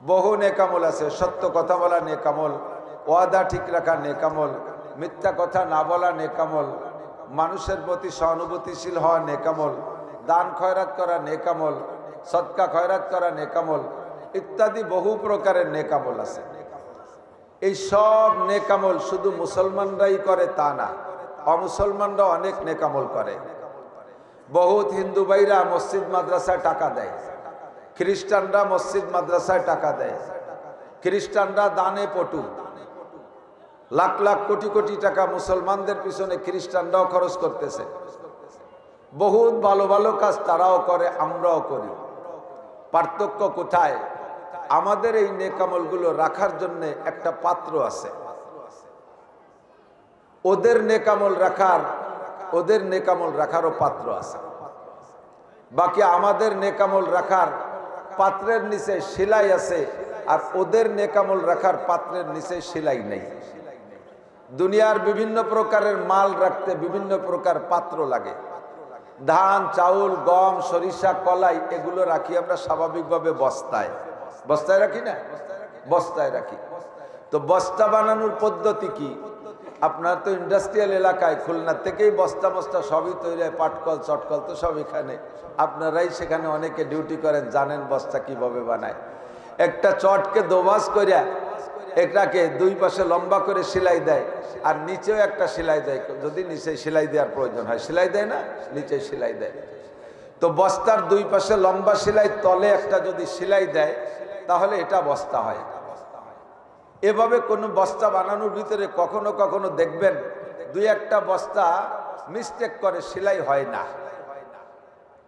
বহু নেকামল আছে, সত্য কথা বলা নেকামল, ওয়াদা ঠিক রাখা নেকামল, মিথ্যা কথা না বলা নেকামল, মানুষের প্রতি সহানুভূতিশীল হওয়া নেকামল, দান খয়রাত করা নেকামল, সৎকা খয়রাত করা নেকামল ইত্যাদি বহু প্রকারের নেকামল আছে। এই সব নেকামল শুধু মুসলমানরাই করে তা না, অমুসলমানরা অনেক নেকামল করে। বহুত হিন্দু ভাইরা মসজিদ, মাদ্রাসায় টাকা দেয়। খ্রিস্টানরা মসজিদ মাদ্রাসায় টাকা দেয়। খ্রিস্টানরা দানে পটু। লাখ লাখ কোটি কোটি টাকা মুসলমানদের পিছনে খ্রিস্টানরাও খরচ করতেছে। বহুত ভালো ভালো কাজ তারাও করে, আমরাও করি। পার্থক্য কোথায়? আমাদের এই নেকামলগুলো রাখার জন্য একটা পাত্র আছে। ওদের নেকামল রাখার, ওদের নেকামল রাখারও পাত্র আছে। বাকি আমাদের নেকামল রাখার পাত্রের নিচে সেলাই আছে, আর ওদের নেকামল রাখার পাত্রের নিচে সেলাই নেই। দুনিয়ার বিভিন্ন প্রকারের মাল রাখতে বিভিন্ন প্রকার পাত্র লাগে। ধান, চাউল, গম, সরিষা, কলাই, এগুলো রাখি আমরা স্বাভাবিকভাবে বস্তায়। বস্তায় রাখি না? বস্তায় রাখি। তো বস্তা বানানোর পদ্ধতি কি? আপনার তো ইন্ডাস্ট্রিয়াল এলাকায় খুলনা থেকেই বস্তা বস্তা সবই তৈরি হয়, পাটকল, চটকল তো সব এখানে। আপনারাই সেখানে অনেকে ডিউটি করেন, জানেন বস্তা কীভাবে বানায়। একটা চটকে দোবাস করিয়া এটাকে দুই পাশে লম্বা করে সেলাই দেয়, আর নিচেও একটা সেলাই দেয়। যদি নিচে সেলাই দেওয়ার প্রয়োজন হয়, সেলাই দেয় না? নিচে সেলাই দেয়। তো বস্তার দুই পাশে লম্বা সেলাই, তলে একটা যদি সেলাই দেয়, তাহলে এটা বস্তা হয়। এভাবে কোনো বস্তা বানানোর ভিতরে কখনো কখনো দেখবেন দুই একটা বস্তা মিস্টেক করে, সেলাই হয় না।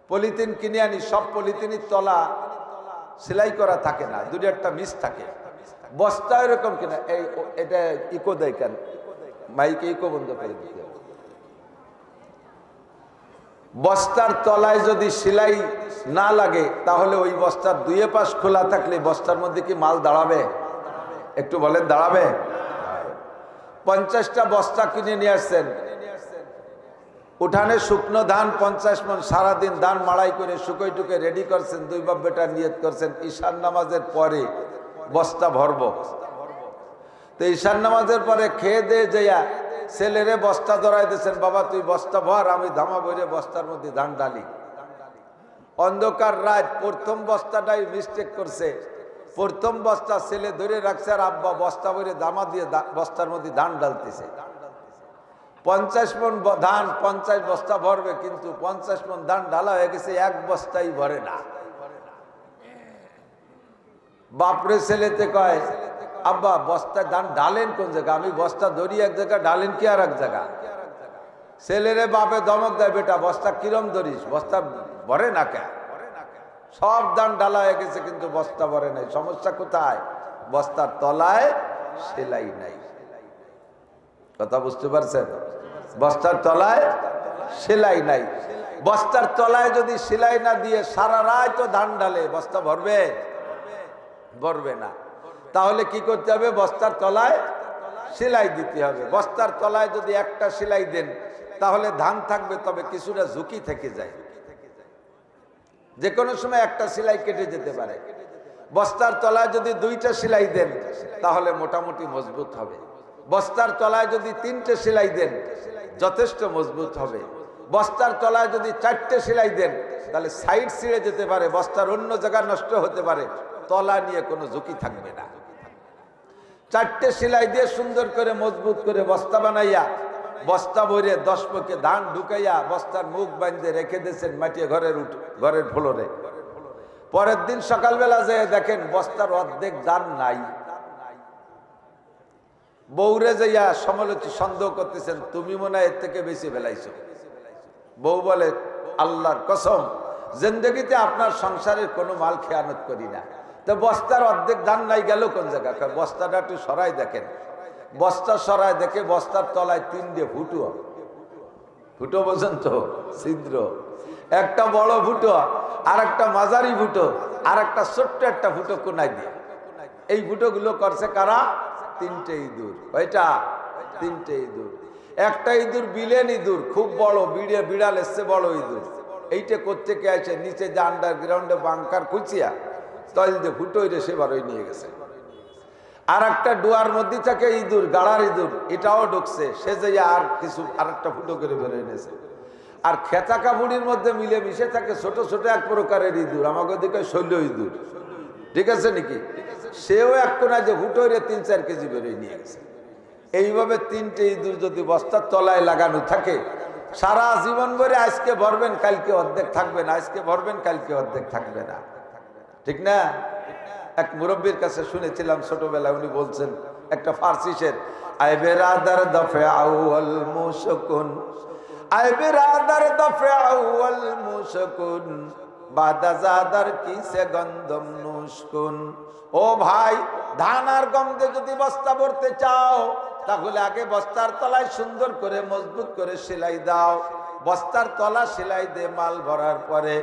পলিথিন কিনে আনি, সব পলিথিনের তলা সেলাই করা থাকে না, দুই একটা মিস থাকে। বস্তা এরকম কিনা, এই এটা ইকো দেয় কেন? মাইকে ইকো বন্ধ করে দিতে বস্তার তলায় যদি সেলাই না লাগে, তাহলে ওই বস্তার দুয়ে পাশ খোলা থাকলে বস্তার মধ্যে কি মাল দাঁড়াবে? একটু বলেন, দাঁড়াবে? পঞ্চাশটা বস্তা কিনে নিয়ে আসছেন। উঠানে শুকনো ধান পঞ্চাশ মন সারাদিন ধান মাড়াই করে শুকোই টুকে রেডি করছেন, দুই বাপ বেটা নিয়ত করছেন। ঈশান নামাজের পরে বস্তা ভরব। তো ঈশান নামাজের পরে খেয়ে দিয়ে যাইয়া ছেলেরে বস্তা ধরাই দিয়েছেন, বাবা, তুই বস্তা ভর, আমি ধামা বইরে বস্তার মধ্যে ধান ডালি অন্ধকার রাত, প্রথম বস্তাটাই মিস্টেক করছে। প্রথম বস্তা ছেলে ধরে রাখছে আর আব্বা বস্তা ভরে দামা দিয়ে বস্তার মধ্যে ধান ডালতেছে পঞ্চাশ মন ধান পঞ্চাশ বস্তা ভরবে, কিন্তু পঞ্চাশ মন ধান ডালা হয়ে গেছে, এক বস্তাই ভরে না। বাপরে ছেলেতে কয়, আব্বা বস্তা ধান ডালেন কোন জায়গা আমি বস্তা ধরি এক জায়গা ডালেন কি আর এক জায়গা ছেলেরে বাপে দমক দেয়, বেটা, বস্তা কিরম ধরিস? বস্তা ভরে না কে সব ধান ডালা হয়ে গেছে, কিন্তু বস্তা ভরে নাই। সমস্যা কোথায়? বস্তার তলায় সেলাই নাই। কথা বুঝতে পারছেন? বস্তার তলায় সেলাই নাই। বস্তার তলায় যদি সেলাই না দিয়ে সারা রায় তো ধান ডালে বস্তা ভরবে? ভরবে না। তাহলে কি করতে হবে? বস্তার তলায় সেলাই দিতে হবে। বস্তার তলায় যদি একটা সেলাই দেন, তাহলে ধান থাকবে, তবে কিছুটা ঝুঁকি থেকে যায়। যে কোনো সময় একটা সেলাই কেটে যেতে পারে। বস্তার তলায় যদি দুইটা সেলাই দেন, তাহলে মোটামুটি মজবুত হবে। বস্তার তলায় যদি তিনটে সেলাই দেন, যথেষ্ট মজবুত হবে। বস্তার তলায় যদি চারটে সেলাই দেন, তাহলে সাইড ছিঁড়ে যেতে পারে, বস্তার অন্য জায়গা নষ্ট হতে পারে। তলা নিয়ে কোনো ঝুঁকি থাকবে না। চারটে সেলাই দিয়ে সুন্দর করে, মজবুত করে বস্তা বানাইয়া বস্তা ভরে দশ পক্ষে ধান ঢুকাইয়া বস্তার মুখ বাঁধতে রেখে দিয়েছেন মাটিয়ে ঘরের ঘরের ফ্লোরে। পরের দিন সকালবেলা যেয়ে দেখেন বস্তার অর্ধেক ধান নাই। বউরে যাইয়া সমালোচি সন্দেহ করতেছেন, তুমি মনে হয় এর থেকে বেশি বেলাইছো বউ বলে, আল্লাহর কসম, জিন্দগিতে আপনার সংসারের কোনো মাল খেয়ানত করি না। তো বস্তার অর্ধেক ধান নাই গেল কোন জায়গা? বস্তাটা একটু সরাই দেখেন। বস্তা সরাই দেখে বস্তার তলায় তিনটে ফুটো। ফুটো বোঝেন তো? ছিদ্র। একটা বড় ফুটো আর একটা মাঝারি ফুটো আর একটা ছোট্ট একটা ফুটো কোনায় দিয়ে। এই ফুটোগুলো করছে কারা? তিনটে ইঁদুর। কয়টা? তিনটে ইঁদুর। একটা ইঁদুর বিলেন ইঁদুর, খুব বড়, বিড়ে, বিড়াল এসছে বড় ইঁদুর। এইটা করতে কে আছে নিচে যে আন্ডারগ্রাউন্ডে বাংকার খুঁচিয়া তৈল দিয়ে ফুটোইরে সে বারোই নিয়ে গেছে। আর একটা ডুয়ার মধ্যে থাকে ইঁদুর, গাড়ার ইঁদুর, এটাও ঢুকছে। সে যে আর কিছু আর একটা ফুটো করে বেরোয় নিয়েছে। আর খেতা কাবুড়ির মধ্যে মিলে মিশে থাকে ছোট ছোট এক প্রকারের ইঁদুর। আমাকে দিকে শৈল ইঁদুর। ঠিক আছে নাকি? সেও এক কোনা যে হুটোরে তিন চার কেজি বেরোয় নিয়ে গেছে। এইভাবে তিনটে ইঁদুর যদি বস্তার তলায় লাগানো থাকে, সারা জীবন ভরে আজকে ভরবেন, কালকে অর্ধেক থাকবে না, আজকে ভরবেন, কালকে অর্ধেক থাকবে না। ঠিক না? এক মুরব্বীর কাছে শুনেছিলাম ছোটবেলায় উনি বলছেন, একটা ফার্সি শের আই বেরাদার দফে আউয়াল মুশকুন আই বেরাদার দফে আউয়াল মুশকুন, বাদা জাদার কিসে গন্ধম নুশকুন ও ভাই, ধান আর গন্ধে যদি বস্তা ভরতে চাও, তাহলে আগে বস্তার তলায় সুন্দর করে মজবুত করে সেলাই দাও। বস্তার তলা সেলাই দে মাল ভরার পরে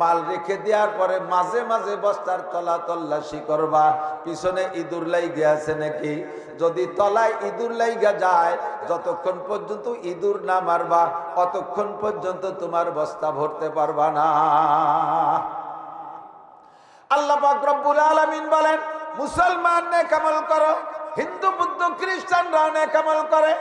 মাল রেখে দেওয়ার পরে মাঝে মাঝে বস্তার তলা তল্লাশি করবা। পিছনে ইঁদুর লাইগে আছে নাকি? যদি তলায় ইঁদুর লাইগা যায়, যতক্ষণ পর্যন্ত ইঁদুর না মারবা, অতক্ষণ পর্যন্ত তোমার বস্তা ভরতে পারবা না। আল্লাহ পাক রব্বুল আলামিন বলেন, মুসলমান নে কামল করো, হিন্দু, বুদ্ধ খ্রিস্টানরা নে কামল করে।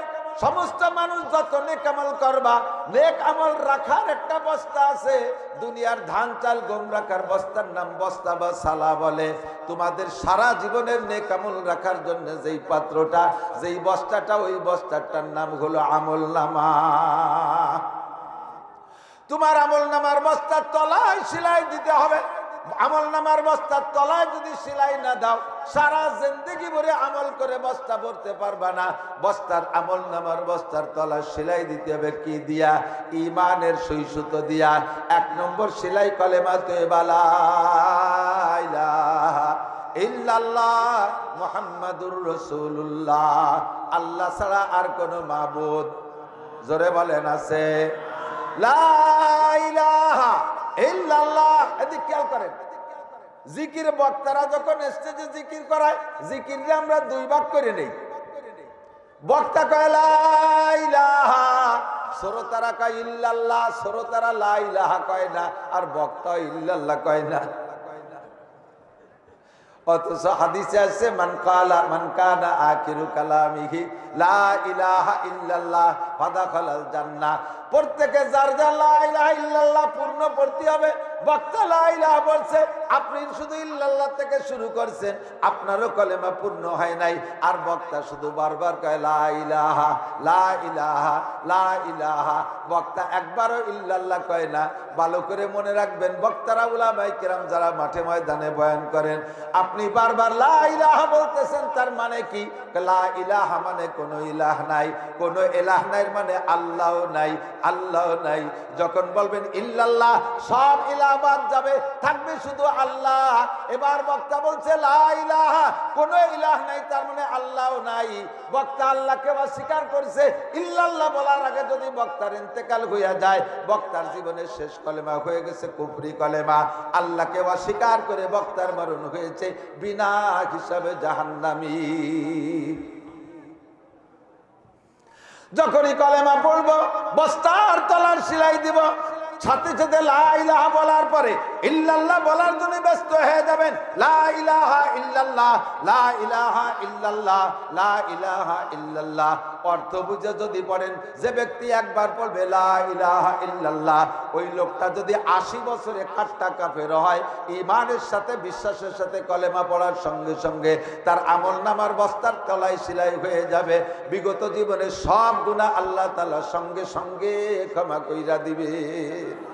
সমস্ত মানুষ যত নেক আমল করবা, নেক আমল রাখার একটা বস্তা আছে। দুনিয়ার ধান, চাল, গম রাখার বস্তার নাম বস্তা বা সালা বলে। তোমাদের সারা জীবনের নেক আমল রাখার জন্য যেই পাত্রটা, যেই বস্তাটা, ওই বস্তাটার নাম হলো আমল নামা। তোমার আমল নামার বস্তার তলায় সেলাই দিতে হবে। আমল নামার বস্তার তলায় যদি সেলাই না দাও, সারা জিন্দগি ভরে আমল করে বস্তা ভরতে পারবা না। বস্তার আমল নামার বস্তার তলায় সেলাই দিতে হবে কি দিয়া? ইমানের সৈসুতো দিয়া। এক নম্বর সেলাই কলেমা তো বালা ইল্লাল্লাহ মোহাম্মদুর রসুল্লাহ আল্লাহ ছাড়া আর কোনো মাবুদ, জোরে বলেন, আছে? লা ইলাহা ইল্লাল্লাহ এদিক খেয়াল করেন। জিকির বক্তারা যখন স্টেজে জিকির করায়, জিকিরটা আমরা দুই ভাগ করে নেই। বক্তা কয় শ্রোতারা কয়, ইল্লাল্লাহ। শ্রোতারা, লা ইলাহা কয় না, আর বক্তা ইল্লাল্লাহ কয় না। অথচ হাদিসে আছে, মান কালা আখিরু কালামিহি, লা ইলাহা ইল্লাল্লাহ, ফাদাখালাল জান্নাহ। প্রত্যেকে যার যার লা ইলাহা ইল্লাল্লাহ পূর্ণ পড়তে হবে বক্তা আপনি শুধু ইল্লাল্লাহ থেকে শুরু করছেন, আপনারও পূর্ণ হয় নাই। আর বক্তা শুধু বারবার কয়, লা ইলাহা লা ইলাহা লা ইলাহা। বক্তা একবারও ইল্লাল্লাহ কয় না। ভালো করে মনে রাখবেন, বক্তারা উলামায়ে কেরাম যারা মাঠে ময়দানে বয়ান করেন, আপনি বারবার লা ইলাহা বলতেছেন, তার মানে কি? লা ইলাহা মানে কোনো ইলাহ নাই। কোনো এলাহ নাই মানে আল্লাহ নাই আল্লাহ নাই। যখন বলবেন ইল্লাল্লাহ, সব ইলাহ বাদ যাবে, থাকবে শুধু আল্লাহ। এবার বক্তা বলছে, লা কোনো ইলাহ নাই, তার মানে আল্লাহ নাই। বক্তা আল্লাহকে অস্বীকার করছে, ইল্লাল্লাহ বলার আগে যদি বক্তার ইন্তেকাল হইয়া যায়, বক্তার জীবনের শেষ কলেমা হয়ে গেছে কুফরি কলেমা। আল্লাহকে অস্বীকার করে বক্তার মরণ হয়েছে বিনা হিসাবে জাহান্নামী। যখনই কলেমা পড়ব, বস্তার তলার সিলাই দিব সাথে সাথে লাইলাহা বলার পরে ইল্লাল্লাহ বলার জন্য ব্যস্ত হয়ে যাবেন। লা ইলাহা ইল্লাল্লাহ, লা ইলাহা ইল্লাল্লাহ, লা ইলাহা ইল্লাল্লাহ। অর্থ বুঝে যদি পড়েন, যে ব্যক্তি একবার পড়বে লা ইলাহা ইল্লাল্লাহ, ওই লোকটা যদি আশি বছরে কাট্টা কাফের হয় ইমানের সাথে, বিশ্বাসের সাথে কলেমা পড়ার সঙ্গে সঙ্গে তার আমল নামার বস্তার তলায় সিলাই হয়ে যাবে। বিগত জীবনে সব গুণা আল্লাহ তালা সঙ্গে সঙ্গে ক্ষমা কইরা দিবে।